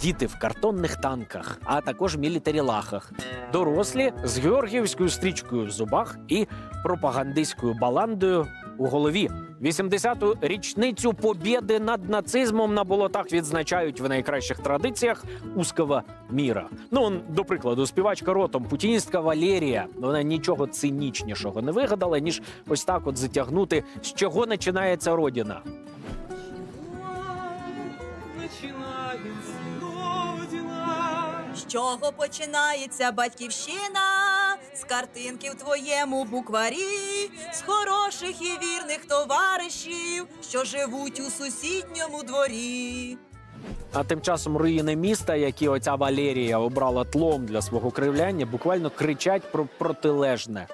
діти в картонних танках, а також мілітарілахах, дорослі з георгіївською стрічкою в зубах і пропагандистською баландою у голові. 80-ту річницю побєди над нацизмом на болотах відзначають в найкращих традиціях узкого міра. Ну, до прикладу, співачка ротом, путіністка Валерія. Вона нічого цинічнішого не вигадала, ніж ось так от затягнути, з чого починається родина. Родина. З чого починається батьківщина? З картинки в твоєму букварі, з хороших і вірних товаришів, що живуть у сусідньому дворі. А тим часом руїни міста, які оця Валерія обрала тлом для свого кривляння, буквально кричать про протилежне.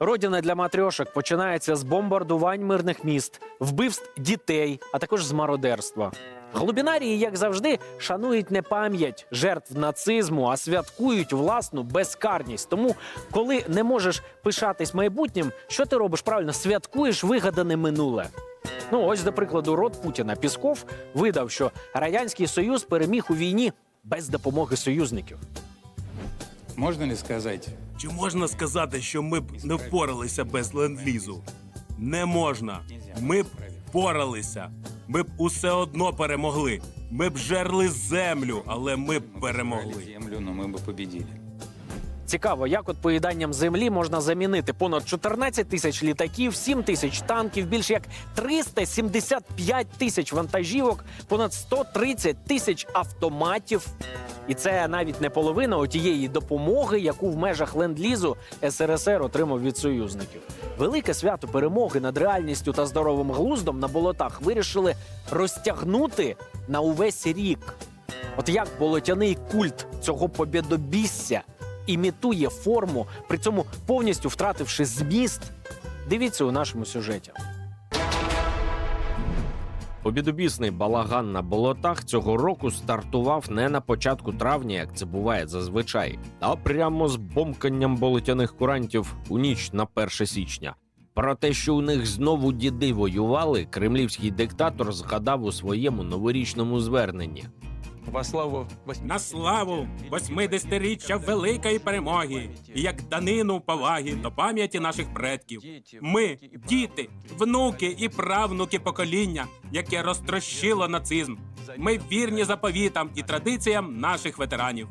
Родина для матрьошок починається з бомбардувань мирних міст, вбивств дітей, а також з мародерства. Глубінарії, як завжди, шанують не пам'ять жертв нацизму, а святкують власну безкарність. Тому, коли не можеш пишатись майбутнім, що ти робиш правильно? Святкуєш вигадане минуле. Ну, ось, до прикладу, род Путіна Пісков видав, що Радянський Союз переміг у війні без допомоги союзників. Можно ли сказать, Чи можна сказати, що ми б не впоралися без ленд-лізу? Не можна. Ми б впоралися. Ми б усе одно перемогли. Ми б жерли землю, але ми б перемогли. землю, но ми б победили? Цікаво, як от поїданням землі можна замінити понад 14 тисяч літаків, 7 тисяч танків, більше як 375 тисяч вантажівок, понад 130 тисяч автоматів. І це навіть не половина тієї допомоги, яку в межах ленд-лізу СРСР отримав від союзників. Велике свято перемоги над реальністю та здоровим глуздом на болотах вирішили розтягнути на увесь рік. От як болотяний культ цього побєдобісся імітує форму, при цьому повністю втративши зміст. Дивіться у нашому сюжеті. Побідобісний балаган на болотах цього року стартував не на початку травня, як це буває зазвичай, а прямо з бомканням болотяних курантів у ніч на 1 січня. Про те, що у них знову діди воювали, кремлівський диктатор згадав у своєму новорічному зверненні. Во славу На славу 80-річчя великої перемоги, і як данину поваги до пам'яті наших предків. Ми, діти, внуки і правнуки покоління, яке розтрощило нацизм. Ми вірні заповітам і традиціям наших ветеранів.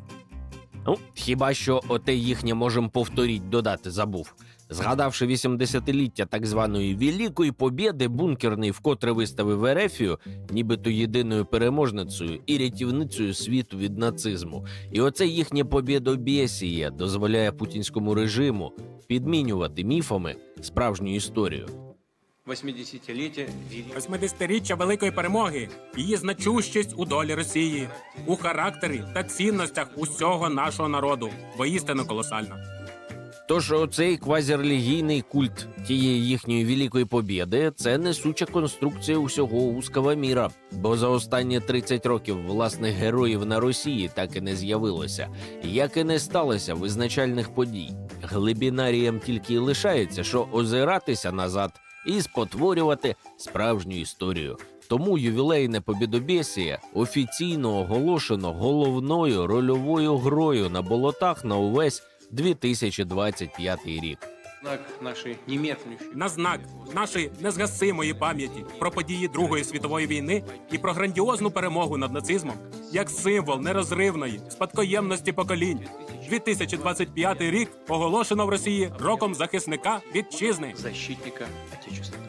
Ну, хіба що оте їхнє можем повторіть додати забув. Згадавши 80-ліття так званої Великої Побєди, бункерний вкотре виставив Ерефію, нібито єдиною переможницею і рятівницею світу від нацизму. І оце їхнє побєдобєсіє дозволяє путінському режиму підмінювати міфами справжню історію. 80-летия Великой 80-річчя великої перемоги, її значущість у долі Росії, у характері та цінностях усього нашого народу. Воістину колосальна. Тож оцей квазірелігійний культ тієї їхньої великої побєди це несуча конструкція усього узкого міра. Бо за останні 30 років власних героїв на Росії так і не з'явилося, як і не сталося визначальних подій. Глибінаріям тільки й лишається, що озиратися назад і спотворювати справжню історію. Тому ювілейне побідобєсія офіційно оголошено головною рольовою грою на болотах на увесь 2025 рік. знак нашей немеркнущей На знак нашої незгасимої пам'яті про події Другої світової війни і про грандіозну перемогу над нацизмом як символ нерозривної спадкоємності поколінь. 2025 рік оголошено в Росії роком захисника вітчизни. защитника Отечества.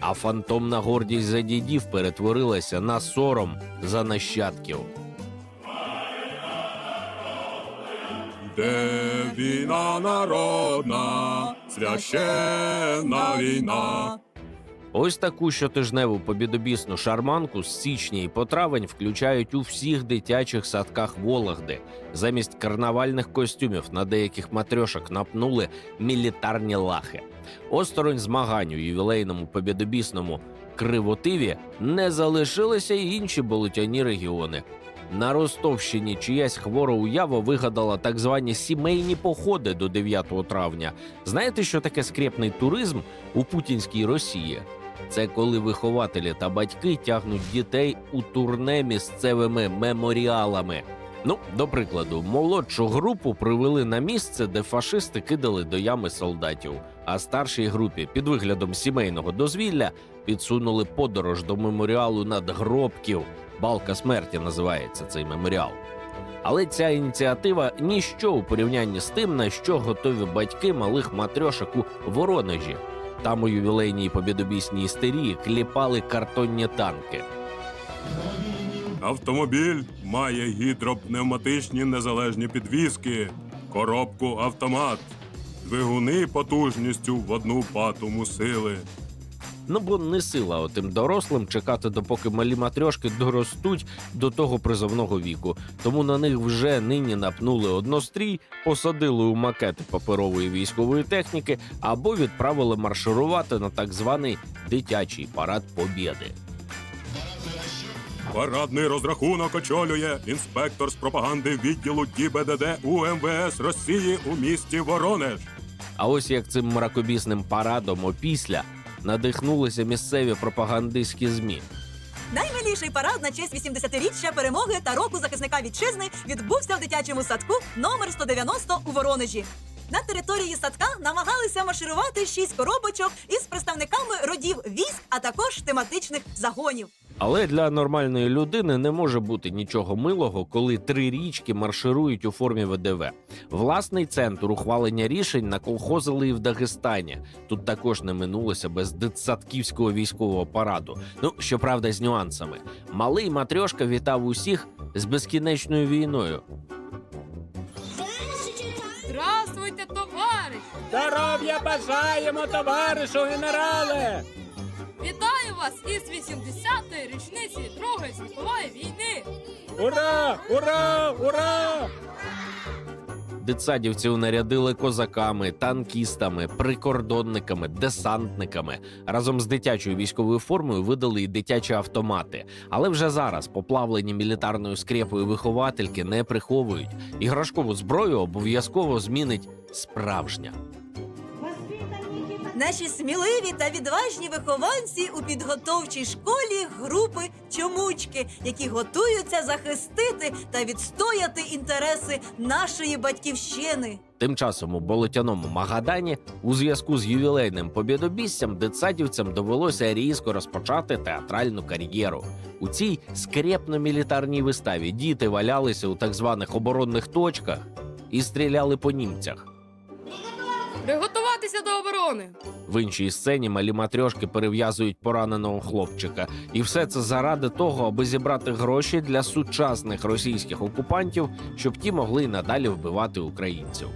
А фантомна гордість за дідів перетворилася на сором за нащадків. Де війна народна, священна війна. Ось таку щотижневу побідобісну шарманку з січня і по травень включають у всіх дитячих садках Вологди. Замість карнавальних костюмів на деяких матрьошок напнули мілітарні лахи. Осторонь змагань у ювілейному побідобісному кривотиві не залишилися й інші болотяні регіони. На Ростовщині чиясь хвора уява вигадала так звані сімейні походи до 9 травня. Знаєте, що таке скрепний туризм у путінській Росії? Це коли вихователі та батьки тягнуть дітей у турне місцевими меморіалами. Ну, до прикладу, молодшу групу привели на місце, де фашисти кидали до ями солдатів. А старшій групі під виглядом сімейного дозвілля підсунули подорож до меморіалу надгробків. Балка смерті називається цей меморіал. Але ця ініціатива ніщо у порівнянні з тим, на що готові батьки малих матрьошок у Воронежі. Там у ювілейній побідобісній істерії кліпали картонні танки. Автомобіль має гідропневматичні незалежні підвіски, коробку автомат, двигуни потужністю в одну патому сили. Ну бо не сила отим дорослим чекати, допоки малі матрьошки доростуть до того призовного віку. Тому на них вже нині напнули однострій, посадили у макети паперової військової техніки або відправили марширувати на так званий дитячий парад Побєди. Парадний розрахунок очолює інспектор з пропаганди відділу ДІБДД УМВС Росії у місті Воронеж. А ось як цим мракобісним парадом опісля надихнулися місцеві пропагандистські змі. Наймиліший парад на честь 80-річчя перемоги та року захисника вітчизни відбувся в дитячому садку номер 190 у Воронежі. На території садка намагалися марширувати шість коробочок із представниками родів військ, а також тематичних загонів. Але для нормальної людини не може бути нічого милого, коли три річки марширують у формі ВДВ. Власний центр ухвалення рішень наколхозили і в Дагестані. Тут також не минулося без дитсадківського військового параду. Ну щоправда, з нюансами. Малий матрьошка вітав усіх з безкінечною війною. Здравствуйте, товариш! Здоров'я бажаємо, товаришу генерале! Вітаю вас із 80-ї річниці Другої світової війни! Ура! Ура! Ура! Дитсадівців нарядили козаками, танкістами, прикордонниками, десантниками. Разом з дитячою військовою формою видали й дитячі автомати. Але вже зараз поплавлені мілітарною скрепою виховательки не приховують. Іграшкову зброю обов'язково змінить справжня. Наші сміливі та відважні вихованці у підготовчій школі групи чомучки, які готуються захистити та відстояти інтереси нашої батьківщини. Тим часом у болотяному Магадані у зв'язку з ювілейним побєдобіссям дитсадівцям довелося різко розпочати театральну кар'єру. У цій скрепно-мілітарній виставі діти валялися у так званих оборонних точках і стріляли по німцях. Приготуватися до оборони! В іншій сцені малі матрьошки перев'язують пораненого хлопчика, і все це заради того, аби зібрати гроші для сучасних російських окупантів, щоб ті могли й надалі вбивати українців.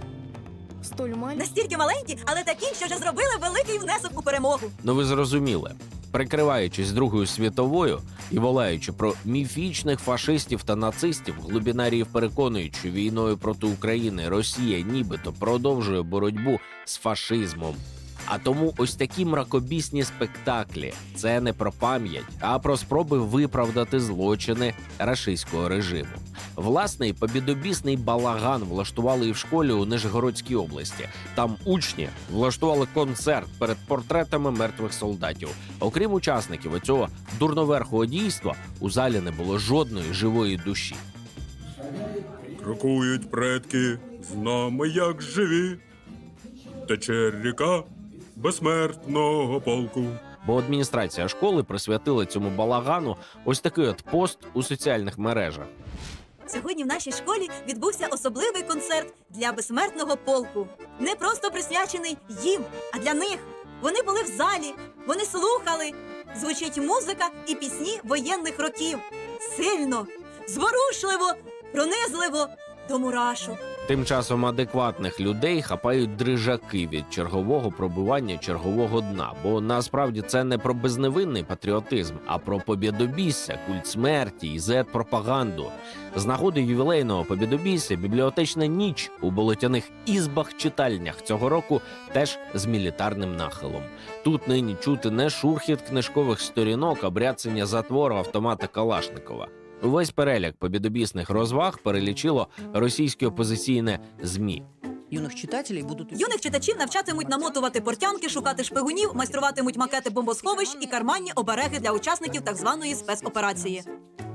Столь маленький. Настільки маленькі, але такі, що вже зробили великий внесок у перемогу. Ну ви зрозуміли, прикриваючись Другою світовою і волаючи про міфічних фашистів та нацистів, глубінаріїв переконують, що війною проти України Росія нібито продовжує боротьбу з фашизмом. А тому ось такі мракобісні спектаклі це не про пам'ять, а про спроби виправдати злочини рашистського режиму. Власний побідобісний балаган влаштували і в школі у Нижегородській області. Там учні влаштували концерт перед портретами мертвих солдатів. Окрім учасників цього дурноверхого дійства, у залі не було жодної живої душі. Крокують предки з нами як живі. Тече ріка безсмертного полку. Бо адміністрація школи присвятила цьому балагану ось такий от пост у соціальних мережах. Сьогодні в нашій школі відбувся особливий концерт для безсмертного полку. Не просто присвячений їм, а для них. Вони були в залі, вони слухали. Звучить музика і пісні воєнних років. Сильно, зворушливо, пронизливо до мурашок. Тим часом адекватних людей хапають дрижаки від чергового пробивання чергового дна. Бо насправді це не про безневинний патріотизм, а про побєдобісся, культ смерті і зет-пропаганду. З нагоди ювілейного побєдобісся бібліотечна ніч у болотяних ізбах читальнях цього року теж з мілітарним нахилом. Тут нині чути не шурхіт книжкових сторінок, а бряцання затвору автомата Калашникова. Увесь переляк побідобісних розваг перелічило російське опозиційне ЗМІ. юных читателей будут учить Юних читачів навчатимуть намотувати портянки, шукати шпигунів, майструватимуть макети бомбосховищ і карманні обереги для учасників так званої спецоперації.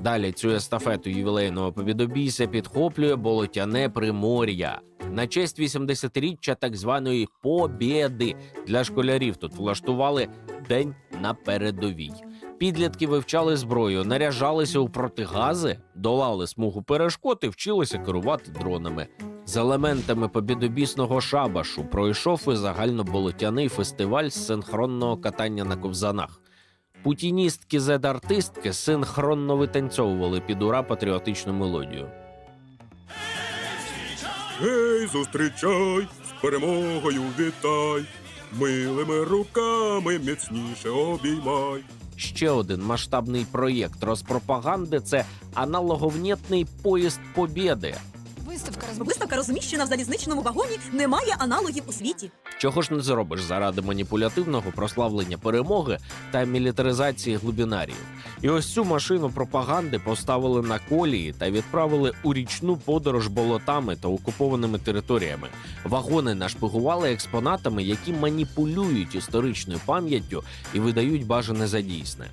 Далі цю естафету ювілейного повідобійця підхоплює болотяне примор'я. На честь 80-річчя так званої побєди для школярів тут влаштували день на передовій. Підлітки вивчали зброю, наряжалися у протигази, долали смугу перешкод і вчилися керувати дронами. З елементами побідобісного шабашу пройшов і загальноболотяний фестиваль з синхронного катання на ковзанах. Путіністки зед-артистки синхронно витанцьовували під ура патріотичну мелодію. Гей, зустрічай, з перемогою вітай, милими руками міцніше обіймай. Ще один масштабний проєкт розпропаганди це аналоговнєтний поїзд Побєди. Виставка розміщена в залізничному вагоні, немає аналогів у світі. Чого ж не зробиш заради маніпулятивного прославлення перемоги та мілітаризації глубінарів? І ось цю машину пропаганди поставили на колії та відправили у річну подорож болотами та окупованими територіями. Вагони нашпигували експонатами, які маніпулюють історичною пам'яттю і видають бажане за дійсне.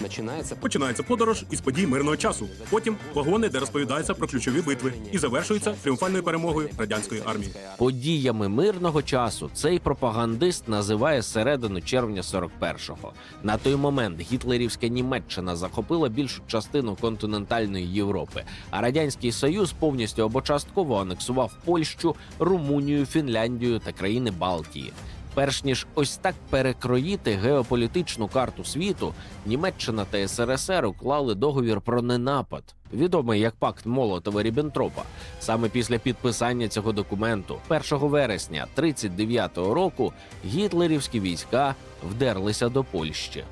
Начинается Починається подорож із подій мирного часу. Потім вагони, де розповідається про ключові битви, і завершується тріумфальною перемогою радянської армії. Подіями мирного часу цей пропагандист називає середину червня 41-го. На той момент гітлерівська Німеччина захопила більшу частину континентальної Європи, а радянський союз повністю або частково анексував Польщу, Румунію, Фінляндію та країни Балтії. Перш ніж ось так перекроїти геополітичну карту світу, Німеччина та СРСР уклали договір про ненапад, відомий як пакт Молотова Ріббентропа. Саме після підписання цього документу, 1 вересня 39-го року, гітлерівські війська вдерлися до Польщі.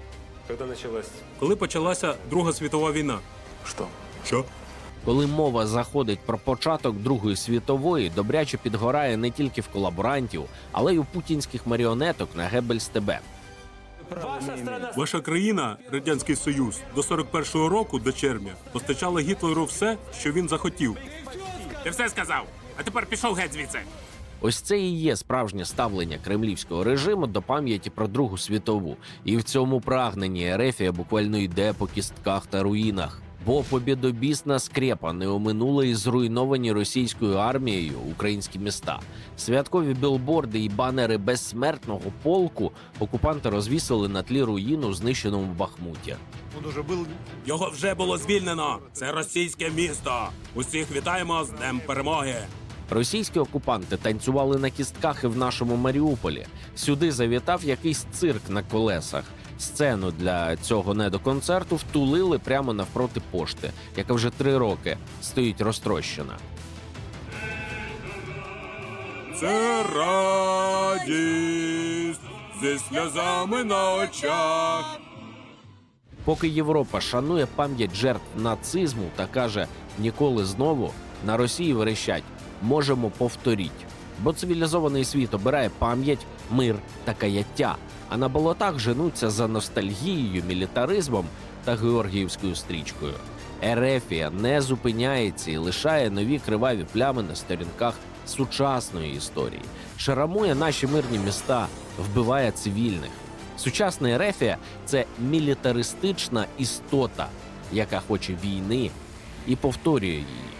Коли почалася Друга світова війна, что? що Коли мова заходить про початок Другої світової, добряче підгорає не тільки в колаборантів, але й у путінських маріонеток на Геббельс ТБ. ваша країна, радянський союз, до 41-го року, до червня, постачала Гітлеру все, що він захотів. Ти все сказав. А тепер пішов геть звідси. Ось це і є справжнє ставлення кремлівського режиму до пам'яті про Другу світову. І в цьому прагненні Ерефія буквально йде по кістках та руїнах. Бо побєдобісна скрепа не оминула і зруйновані російською армією українські міста. Святкові білборди і банери безсмертного полку окупанти розвісили на тлі руїну, знищеному Бахмуті. Його вже було звільнено. Це російське місто. Усіх вітаємо з Днем Перемоги. Російські окупанти танцювали на кістках і в нашому Маріуполі. Сюди завітав якийсь цирк на колесах. Сцену для цього недоконцерту втулили прямо навпроти пошти, яка вже три роки стоїть розтрощена. Це радість зі сльозами на очах. Поки Європа шанує пам'ять жертв нацизму та каже ніколи знову, на Росії верещать можемо повторіть. Бо цивілізований світ обирає пам'ять, мир та каяття, а на болотах женуться за ностальгією, мілітаризмом та георгіївською стрічкою. Ерефія не зупиняється і лишає нові криваві плями на сторінках сучасної історії, шарамує наші мирні міста, вбиває цивільних. Сучасна Ерефія це мілітаристична істота, яка хоче війни і повторює її.